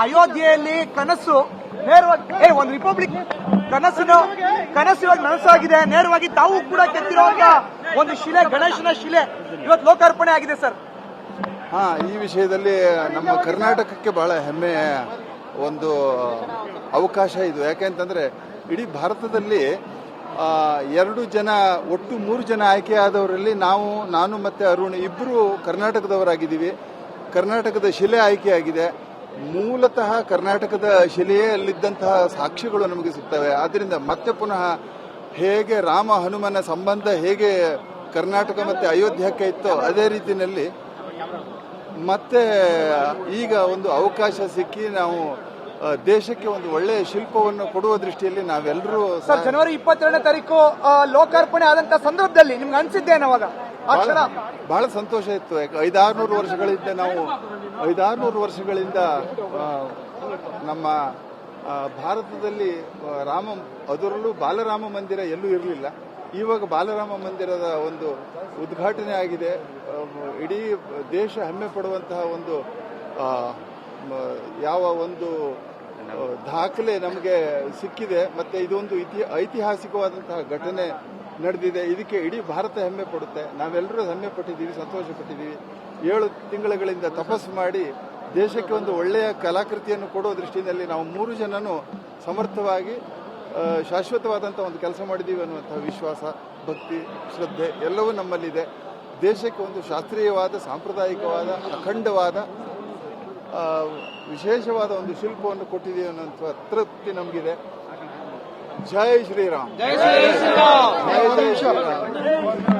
ಅಯೋಧ್ಯೆಯಲ್ಲಿ ಕನಸು ನೇರವಾಗಿ ಏ, ಒಂದು ರಿಪಬ್ಲಿಕ್ ಕನಸಿನ ಕನಸು ಇವಾಗ ನನಸಾಗಿದೆ. ನೇರವಾಗಿ ತಾವು ಕೂಡ ಕೆತ್ತಿರುವಂತ ಒಂದು ಶಿಲೆ, ಗಣೇಶನ ಶಿಲೆ ಇವತ್ತು ಲೋಕಾರ್ಪಣೆ ಆಗಿದೆ ಸರ್. ಹಾ, ಈ ವಿಷಯದಲ್ಲಿ ನಮ್ಮ ಕರ್ನಾಟಕಕ್ಕೆ ಬಹಳ ಹೆಮ್ಮೆ ಒಂದು ಅವಕಾಶ ಇದು. ಯಾಕೆಂತಂದ್ರೆ ಇಡೀ ಭಾರತದಲ್ಲಿ ಎರಡು ಜನ, ಒಟ್ಟು ಮೂರು ಜನ ಆಯ್ಕೆಯಾದವರಲ್ಲಿ ನಾವು, ನಾನು ಮತ್ತೆ ಅರುಣ್ ಇಬ್ಬರು ಕರ್ನಾಟಕದವರಾಗಿದ್ದೀವಿ. ಕರ್ನಾಟಕದ ಶಿಲೆ ಆಯ್ಕೆಯಾಗಿದೆ. ಮೂಲತಃ ಕರ್ನಾಟಕದ ಶಿಲೆಯಲ್ಲಿದ್ದಂತಹ ಸಾಕ್ಷಿಗಳು ನಮಗೆ ಸಿಗ್ತವೆ. ಆದ್ದರಿಂದ ಮತ್ತೆ ಪುನಃ ಹೇಗೆ ರಾಮ ಹನುಮನ ಸಂಬಂಧ ಹೇಗೆ ಕರ್ನಾಟಕ ಮತ್ತು ಅಯೋಧ್ಯಕ್ಕೆ ಇತ್ತೋ ಅದೇ ರೀತಿಯಲ್ಲಿ ಮತ್ತೆ ಈಗ ಒಂದು ಅವಕಾಶ ಸಿಕ್ಕಿ ನಾವು ದೇಶಕ್ಕೆ ಒಂದು ಒಳ್ಳೆಯ ಶಿಲ್ಪವನ್ನು ಕೊಡುವ ದೃಷ್ಟಿಯಲ್ಲಿ ನಾವೆಲ್ಲರೂ ಸರ್ ಜನವರಿ ಇಪ್ಪತ್ತೆರಡನೇ ತಾರೀಕು ಲೋಕಾರ್ಪಣೆ ಆದಂತಹ ಸಂದರ್ಭದಲ್ಲಿ ನಿಮ್ಗೆ ಅನ್ಸಿದ್ದೇನೆ ಅವಾಗ? ಬಹಳ ಸಂತೋಷ ಇತ್ತು. ಯಾಕೆ ಐದಾರುನೂರು ವರ್ಷಗಳಿಂದ ನಾವು ಐದಾರುನೂರು ವರ್ಷಗಳಿಂದ ನಮ್ಮ ಭಾರತದಲ್ಲಿ ರಾಮ ಅದರಲ್ಲೂ ಬಾಲರಾಮ ಮಂದಿರ ಎಲ್ಲೂ ಇರಲಿಲ್ಲ. ಇವಾಗ ಬಾಲರಾಮ ಮಂದಿರದ ಒಂದು ಉದ್ಘಾಟನೆ ಆಗಿದೆ. ಇಡೀ ದೇಶ ಹೆಮ್ಮೆ ಪಡುವಂತಹ ಒಂದು ಯಾವ ಒಂದು ದಾಖಲೆ ನಮಗೆ ಸಿಕ್ಕಿದೆ, ಮತ್ತೆ ಇದೊಂದು ಇತಿ, ಐತಿಹಾಸಿಕವಾದಂತಹ ಘಟನೆ ನಡೆದಿದೆ. ಇದಕ್ಕೆ ಇಡೀ ಭಾರತ ಹೆಮ್ಮೆ ಪಡುತ್ತೆ. ನಾವೆಲ್ಲರೂ ಹೆಮ್ಮೆ ಪಟ್ಟಿದ್ದೀವಿ ಸಂತೋಷ ಪಟ್ಟಿದ್ದೀವಿ ಏಳು ತಿಂಗಳುಗಳಿಂದ ತಪಸ್ಸು ಮಾಡಿ ದೇಶಕ್ಕೆ ಒಂದು ಒಳ್ಳೆಯ ಕಲಾಕೃತಿಯನ್ನು ಕೊಡೋ ದೃಷ್ಟಿಯಲ್ಲಿ ನಾವು ಮೂರು ಜನನು ಸಮರ್ಥವಾಗಿ ಶಾಶ್ವತವಾದಂಥ ಒಂದು ಕೆಲಸ ಮಾಡಿದ್ದೀವಿ ಅನ್ನುವಂಥ ವಿಶ್ವಾಸ, ಭಕ್ತಿ, ಶ್ರದ್ಧೆ ಎಲ್ಲವೂ ನಮ್ಮಲ್ಲಿದೆ. ದೇಶಕ್ಕೆ ಒಂದು ಶಾಸ್ತ್ರೀಯವಾದ, ಸಾಂಪ್ರದಾಯಿಕವಾದ, ಅಖಂಡವಾದ ವಿಶೇಷವಾದ ಒಂದು ಶಿಲ್ಪವನ್ನು ಕೊಟ್ಟಿದ್ದೀವಿ ಅನ್ನೋ ತೃಪ್ತಿ ನಮಗಿದೆ. ಜೈ ಶ್ರೀರಾಮ್. ಜೈ ಜೈ ಶ್ರೀರಾಮ್.